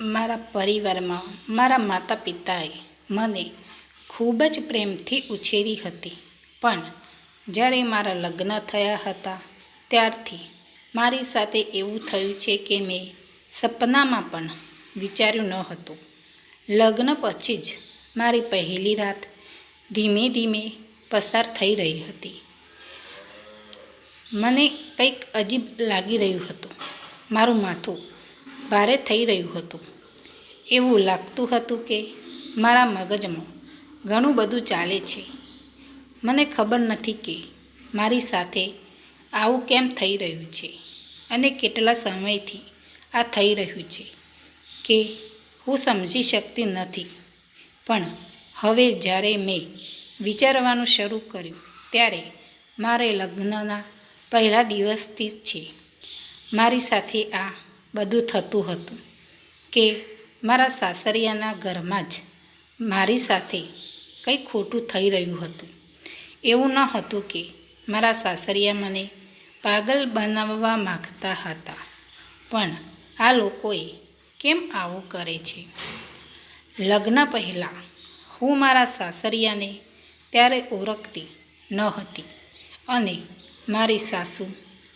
મારા પરિવારમાં, મારા માતા પિતાએ મને ખૂબ જ પ્રેમથી ઉછેરી હતી. પણ જ્યારે મારા લગ્ન થયા હતા, ત્યારથી મારી સાથે એવું થયું છે કે મેં સપનામાં પણ વિચાર્યું ન હતું. લગ્ન પછી જ મારી પહેલી રાત ધીમે ધીમે પસાર થઈ રહી હતી. મને કંઈક અજીબ લાગી રહ્યું હતું. મારું માથું ભારે થઈ રહ્યું હતું. એવું લાગતું હતું કે મારા મગજમાં ઘણું બધું ચાલે છે. મને ખબર નથી કે મારી સાથે આવું કેમ થઈ રહ્યું છે અને કેટલા સમયથી આ થઈ રહ્યું છે કે હું સમજી શકતી નથી. પણ હવે જ્યારે મેં વિચારવાનું શરૂ કર્યું ત્યારે મારે લગ્નના પહેલા દિવસથી જ છે. મારી સાથે આ બધું થતું હતું કે મારા સાસરિયાના ઘરમાં જ મારી સાથે કંઈ ખોટું થઈ રહ્યું હતું. એવું ન હતું કે મારા સાસરિયા મને પાગલ બનાવવા માગતા હતા. પણ આ લોકોએ કેમ આવું કરે છે? લગ્ન પહેલાં હું મારા સાસરિયાને ત્યારે ઓળખતી ન હતી અને મારી સાસુ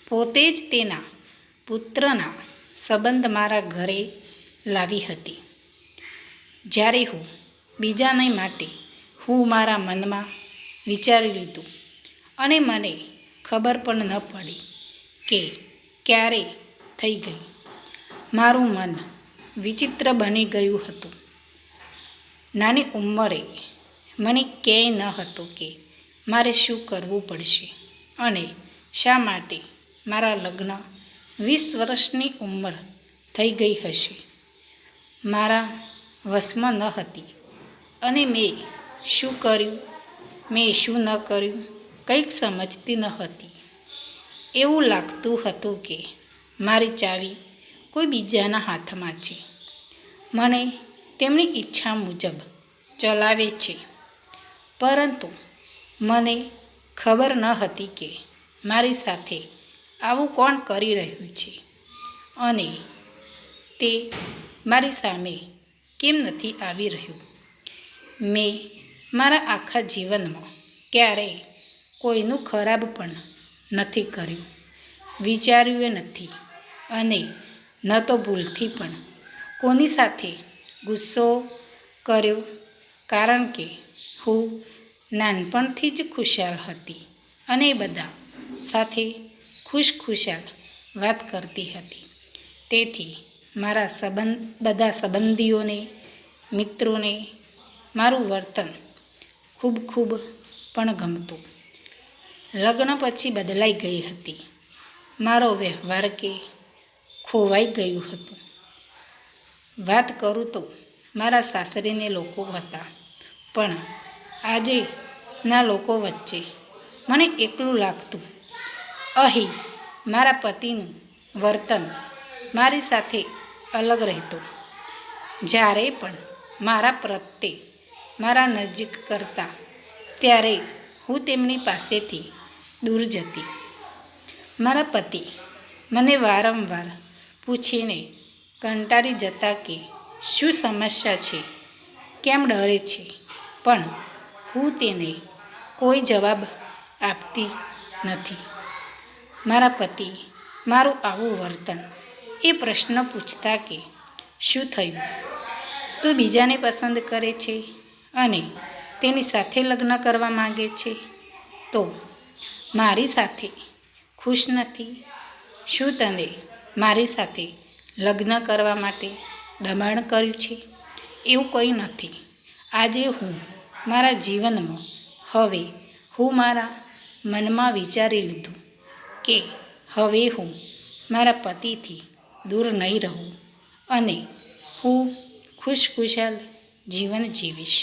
પોતે જ તેના પુત્રના સંબંધ મારા ઘરે લાવી હતી. જ્યારે હું બીજાને માટે હું મારા મનમાં વિચારી લીધું અને મને ખબર પણ ન પડી કે ક્યારે થઈ ગઈ મારું મન વિચિત્ર બની ગયું હતું. નાની ઉંમરે મને ક્યાંય ન હતું કે મારે શું કરવું પડશે અને શા માટે મારા લગ્ન વીસ વર્ષની ઉંમર થઈ ગઈ હશે. મારા વશમાં ન હતી. અને મેં શું કર્યું? મેં શું ન કર્યું? કંઈક સમજતી ન હતી. એવું લાગતું હતું કે મારી ચાવી કોઈ બીજાના હાથમાં છે. મને તેમની ઈચ્છા મુજબ ચલાવે છે. પરંતુ મને ખબર ન હતી કે મારી સાથે આવું કોણ કરી રહ્યું છે? અને તે મારી સામે કેમ નથી આવી રહ્યું? મેં મારા આખા જીવનમાં ક્યારેય કોઈનું ખરાબ પણ નથી કર્યું. વિચાર્યું નથી. અને ન તો ભૂલથી પણ કોની સાથે ગુસ્સો કર્યો? કારણ કે હું નાનપણથી જ ખુશાલ હતી. અને બધા સાથે ખુશ ખુશાલ વાત કરતી હતી. તેથી મારા સંબંધ, બધા સંબંધીઓને, મિત્રોને મારું વર્તન ખૂબ ખૂબ પણ ગમતું. લગ્ન પછી બદલાઈ ગઈ હતી. મારો વ્યવહાર કે ખોવાઈ ગયું હતું. વાત કરું તો મારા સાસરીને લોકો હતા. પણ આજે ના લોકો વચ્ચે મને એકલું લાગતું અહીં, મારા પતિનું વર્તન મારી સાથે અલગ રહેતું. જ્યારે પણ મારા પ્રત્યે મારા નજીક કરતા, ત્યારે હું તેમની પાસેથી દૂર જતી. મારા પતિ મને વારંવાર પૂછીને કંટાળી જતા કે, શું સમસ્યા છે? કેમ ડરે છે? પણ હું તેને કોઈ જવાબ આપતી નથી. મારા પતિ, મારું આવું વર્તન? એ પ્રશ્ન પૂછતા કે, શું થયું? તું બીજાને પસંદ કરે છે અને તેની સાથે લગ્ન કરવા માગે છે? તો મારી સાથે ખુશ નથી. શું તને મારી સાથે લગ્ન કરવા માટે દબાણ કર્યું છે? એવું કંઈ નથી. આજે હું મારા જીવનમાં, હવે હું મારા મનમાં વિચારી લીધું. કે હવે હું મારા પતિથી દૂર નહીં રહું અને હું ખુશખુશાલ જીવન જીવીશ.